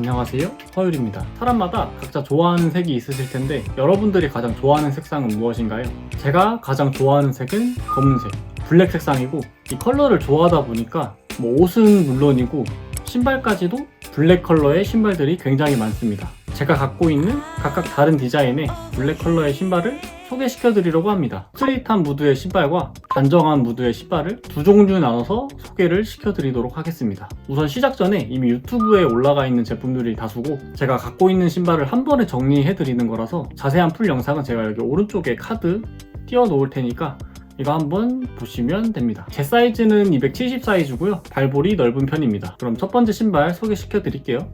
안녕하세요. 허율입니다. 사람마다 각자 좋아하는 색이 있으실 텐데 여러분들이 가장 좋아하는 색상은 무엇인가요? 제가 가장 좋아하는 색은 검은색 블랙 색상이고 이 컬러를 좋아하다 보니까 뭐 옷은 물론이고 신발까지도 블랙 컬러의 신발들이 굉장히 많습니다. 제가 갖고 있는 각각 다른 디자인의 블랙 컬러의 신발을 소개시켜 드리려고 합니다 스트릿한 무드의 신발과 단정한 무드의 신발을 두 종류 나눠서 소개를 시켜 드리도록 하겠습니다 우선 시작 전에 이미 유튜브에 올라가 있는 제품들이 다수고 제가 갖고 있는 신발을 한 번에 정리해 드리는 거라서 자세한 풀 영상은 제가 여기 오른쪽에 카드 띄워 놓을 테니까 이거 한번 보시면 됩니다. 제 사이즈는 270 사이즈고요. 발볼이 넓은 편입니다. 그럼 첫 번째 신발 소개시켜 드릴게요.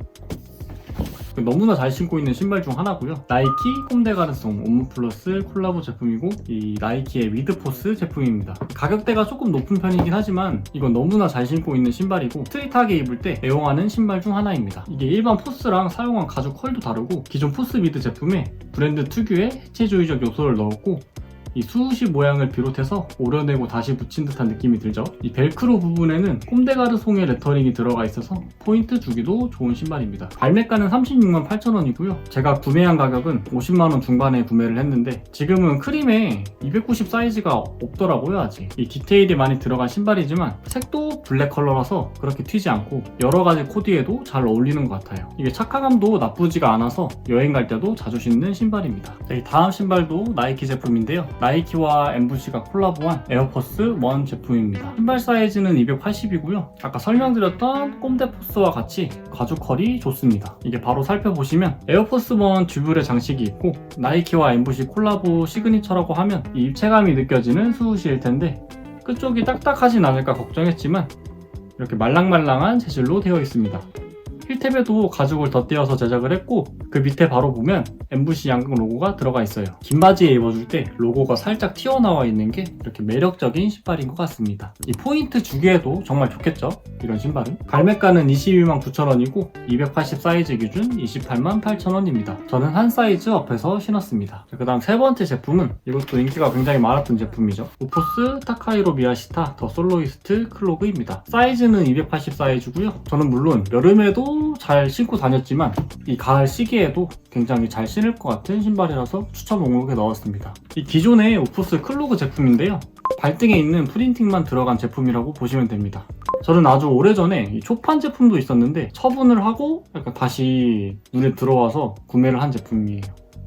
너무나 잘 신고 있는 신발 중 하나고요. 나이키 꼼데 가르송 옴무 플러스 콜라보 제품이고 이 나이키의 미드포스 제품입니다. 가격대가 조금 높은 편이긴 하지만 이건 너무나 잘 신고 있는 신발이고 스트릿하게 입을 때 애용하는 신발 중 하나입니다. 이게 일반 포스랑 사용한 가죽 컬도 다르고 기존 포스 미드 제품에 브랜드 특유의 해체주의적 요소를 넣었고 이 수우시 모양을 비롯해서 오려내고 다시 붙인 듯한 느낌이 들죠. 이 벨크로 부분에는 꼼데가르 송의 레터링이 들어가 있어서 포인트 주기도 좋은 신발입니다. 발매가는 36만 8천원이고요. 제가 구매한 가격은 50만원 중반에 구매를 했는데 지금은 크림에 290 사이즈가 없더라고요 아직. 이 디테일이 많이 들어간 신발이지만 색도 블랙 컬러라서 그렇게 튀지 않고 여러 가지 코디에도 잘 어울리는 것 같아요. 이게 착화감도 나쁘지가 않아서 여행 갈 때도 자주 신는 신발입니다. 네, 다음 신발도 나이키 제품인데요. 나이키와 엠부시가 콜라보한 에어포스 1 제품입니다. 신발 사이즈는 280이고요. 아까 설명드렸던 꼼데포스와 같이 가죽 컬이 좋습니다. 이게 바로 살펴보시면 에어포스 1 듀블의 장식이 있고 나이키와 엠부시 콜라보 시그니처라고 하면 이 입체감이 느껴지는 수우시일 텐데 끝쪽이 딱딱하진 않을까 걱정했지만 이렇게 말랑말랑한 재질로 되어 있습니다. 힐탭에도 가죽을 덧대어서 제작을 했고 그 밑에 바로 보면 엠부시 양극 로고가 들어가 있어요. 긴 바지에 입어줄 때 로고가 살짝 튀어나와 있는 게 이렇게 매력적인 신발인 것 같습니다. 이 포인트 주기에도 정말 좋겠죠? 이런 신발은. 발매가는 22만 9천원이고 280 사이즈 기준 28만 8천원입니다. 저는 한 사이즈 업해서 신었습니다. 그 다음 세 번째 제품은 이것도 인기가 굉장히 많았던 제품이죠. 우포스 타카이로 미야시타 더 솔로이스트 클로그입니다. 사이즈는 280 사이즈고요. 저는 물론 여름에도 잘 신고 다녔지만 이 가을 시기에도 굉장히 잘 신을 것 같은 신발이라서 추천 목록에 넣었습니다. 이 기존의 우포스 클로그 제품인데요. 발등에 있는 프린팅만 들어간 제품이라고 보시면 됩니다. 저는 아주 오래전에 이 초판 제품도 있었는데 처분을 하고 약간 다시 눈에 들어와서 구매를 한 제품이에요.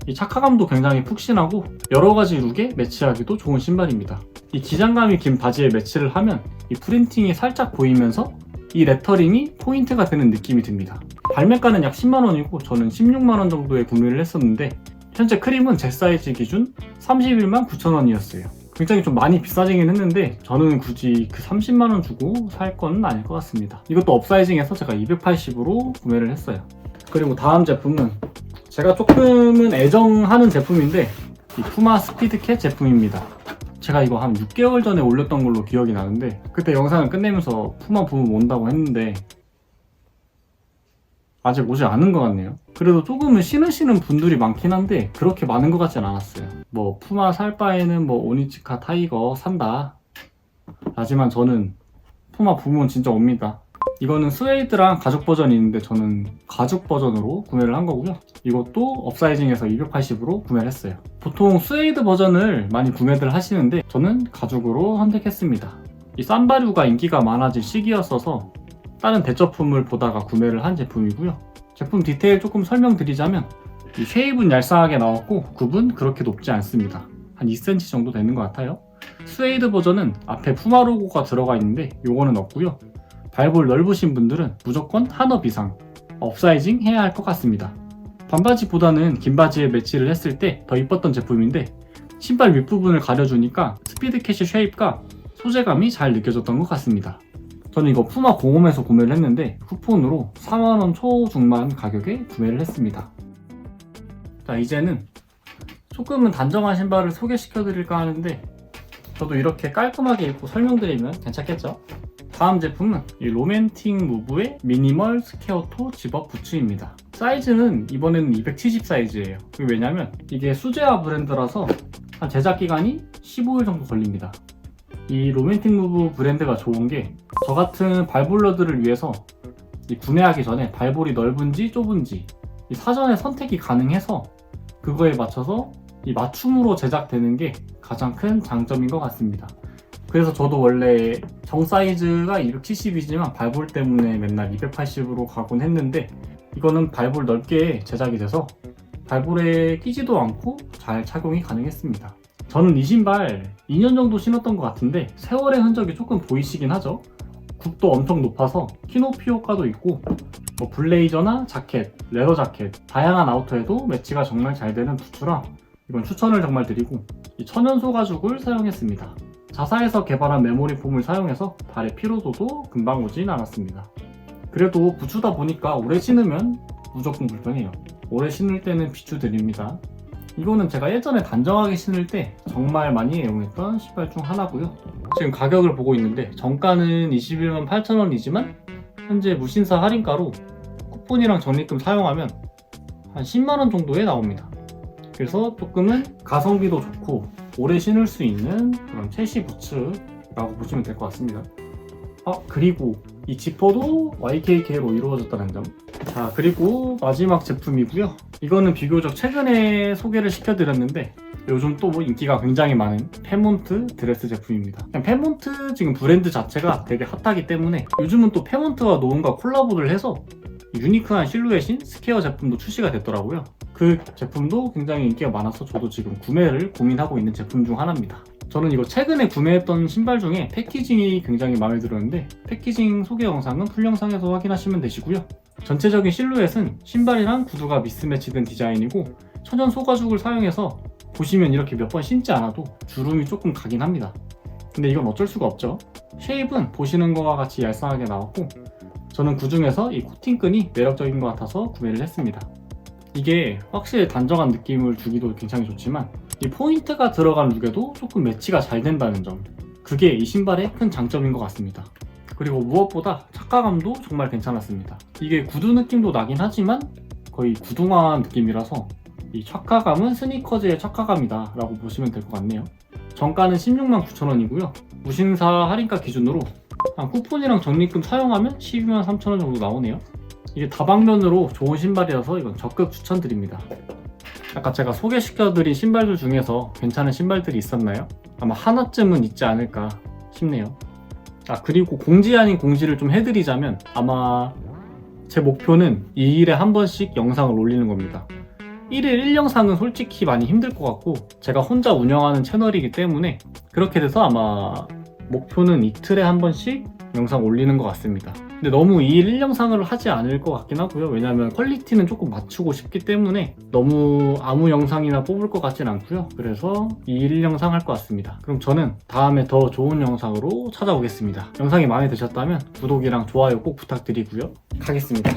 이 착화감도 굉장히 푹신하고 여러 가지 룩에 매치하기도 좋은 신발입니다. 이 기장감이 긴 바지에 매치를 하면 이 프린팅이 살짝 보이면서 이 레터링이 포인트가 되는 느낌이 듭니다. 발매가는 약 10만원이고 저는 16만원 정도에 구매를 했었는데 현재 크림은 제 사이즈 기준 31만 9천원이었어요. 굉장히 좀 많이 비싸지긴 했는데 저는 굳이 그 30만원 주고 살 건 아닐 것 같습니다. 이것도 업사이징해서 제가 280으로 구매를 했어요. 그리고 다음 제품은 제가 조금은 애정하는 제품인데 이 푸마 스피드캣 제품입니다. 제가 이거 한 6개월 전에 올렸던 걸로 기억이 나는데 그때 영상을 끝내면서 푸마 부분 온다고 했는데 아직 오지 않은 것 같네요. 그래도 조금은 신으시는 분들이 많긴 한데 그렇게 많은 것 같진 않았어요. 뭐 푸마 살 바에는 뭐 오니치카 타이거 산다. 하지만 저는 푸마 부분 진짜 옵니다. 이거는 스웨이드랑 가죽 버전이 있는데 저는 가죽 버전으로 구매를 한 거고요. 이것도 업사이징해서 280으로 구매를 했어요. 보통 스웨이드 버전을 많이 구매들 하시는데 저는 가죽으로 선택했습니다. 이 쌈바류가 인기가 많아질 시기였어서 다른 대처품을 보다가 구매를 한 제품이고요. 제품 디테일 조금 설명드리자면 이 쉐입은 얄쌍하게 나왔고 굽은 그렇게 높지 않습니다. 한 2cm 정도 되는 것 같아요. 스웨이드 버전은 앞에 푸마 로고가 들어가 있는데 요거는 없고요. 발볼 넓으신 분들은 무조건 한업 이상 업사이징 해야 할 것 같습니다. 반바지보다는 긴 바지에 매치를 했을 때 더 이뻤던 제품인데 신발 윗부분을 가려주니까 스피드캣의 쉐입과 소재감이 잘 느껴졌던 것 같습니다. 저는 이거 푸마 공홈에서 구매를 했는데 쿠폰으로 4만원 초중반 가격에 구매를 했습니다. 자 이제는 조금은 단정한 신발을 소개시켜 드릴까 하는데 저도 이렇게 깔끔하게 입고 설명드리면 괜찮겠죠? 다음 제품은 이 로맨틱 무브의 미니멀 스퀘어토 집업 부츠입니다. 사이즈는 이번에는 270 사이즈예요. 왜냐면 이게 수제화 브랜드라서 한 제작 기간이 15일 정도 걸립니다. 이 로맨틱 무브 브랜드가 좋은 게 저 같은 발볼러들을 위해서 이 구매하기 전에 발볼이 넓은지 좁은지 이 사전에 선택이 가능해서 그거에 맞춰서 이 맞춤으로 제작되는 게 가장 큰 장점인 것 같습니다. 그래서 저도 원래 정 사이즈가 270이지만 발볼 때문에 맨날 280으로 가곤 했는데 이거는 발볼 넓게 제작이 돼서 발볼에 끼지도 않고 잘 착용이 가능했습니다. 저는 이 신발 2년 정도 신었던 것 같은데 세월의 흔적이 조금 보이시긴 하죠. 굽도 엄청 높아서 키높이 효과도 있고 뭐 블레이저나 자켓, 레더 자켓 다양한 아우터에도 매치가 정말 잘 되는 부츠라 이건 추천을 정말 드리고 이 천연 소 가죽을 사용했습니다. 자사에서 개발한 메모리 폼을 사용해서 발의 피로도도 금방 오진 않았습니다. 그래도 부츠다 보니까 오래 신으면 무조건 불편해요. 오래 신을 때는 비추드립니다. 이거는 제가 예전에 단정하게 신을 때 정말 많이 애용했던 신발 중 하나고요. 지금 가격을 보고 있는데 정가는 21만 8천원이지만 현재 무신사 할인가로 쿠폰이랑 적립금 사용하면 한 10만원 정도에 나옵니다. 그래서 조금은 가성비도 좋고 오래 신을 수 있는 그런 최시 부츠라고 보시면 될 것 같습니다. 아 그리고 이 지퍼도 YKK로 이루어졌다는 점. 자 그리고 마지막 제품이고요. 이거는 비교적 최근에 소개를 시켜드렸는데 요즘 또뭐 인기가 굉장히 많은 페몬트 드레스 제품입니다. 페몬트 지금 브랜드 자체가 되게 핫하기 때문에 요즘은 또 페몬트와 노은과 콜라보를 해서 유니크한 실루엣인 스퀘어 제품도 출시가 됐더라고요. 그 제품도 굉장히 인기가 많아서 저도 지금 구매를 고민하고 있는 제품 중 하나입니다. 저는 이거 최근에 구매했던 신발 중에 패키징이 굉장히 마음에 들었는데 패키징 소개 영상은 풀 영상에서 확인하시면 되시고요. 전체적인 실루엣은 신발이랑 구두가 미스매치된 디자인이고 천연 소가죽을 사용해서 보시면 이렇게 몇 번 신지 않아도 주름이 조금 가긴 합니다. 근데 이건 어쩔 수가 없죠. 쉐입은 보시는 거와 같이 얄쌍하게 나왔고 저는 그 중에서 이 코팅끈이 매력적인 것 같아서 구매를 했습니다. 이게 확실히 단정한 느낌을 주기도 굉장히 좋지만 이 포인트가 들어간 룩에도 조금 매치가 잘 된다는 점 그게 이 신발의 큰 장점인 것 같습니다. 그리고 무엇보다 착화감도 정말 괜찮았습니다. 이게 구두 느낌도 나긴 하지만 거의 구동한 느낌이라서 이 착화감은 스니커즈의 착화감이다 라고 보시면 될 것 같네요. 정가는 16만 9천원이고요. 무신사 할인가 기준으로 한 쿠폰이랑 적립금 사용하면 12만 3천원 정도 나오네요. 이게 다방면으로 좋은 신발이라서 이건 적극 추천드립니다. 아까 제가 소개시켜드린 신발들 중에서 괜찮은 신발들이 있었나요? 아마 하나쯤은 있지 않을까 싶네요. 아 그리고 공지 아닌 공지를 좀 해드리자면 아마 제 목표는 2일에 한 번씩 영상을 올리는 겁니다. 1일 1영상은 솔직히 많이 힘들 것 같고 제가 혼자 운영하는 채널이기 때문에 그렇게 돼서 아마 목표는 이틀에 한 번씩 영상 올리는 것 같습니다. 근데 너무 2일 1영상을 하지 않을 것 같긴 하고요. 왜냐하면 퀄리티는 조금 맞추고 싶기 때문에 너무 아무 영상이나 뽑을 것 같진 않고요. 그래서 2일 1영상 할 것 같습니다. 그럼 저는 다음에 더 좋은 영상으로 찾아오겠습니다. 영상이 마음에 드셨다면 구독이랑 좋아요 꼭 부탁드리고요. 가겠습니다.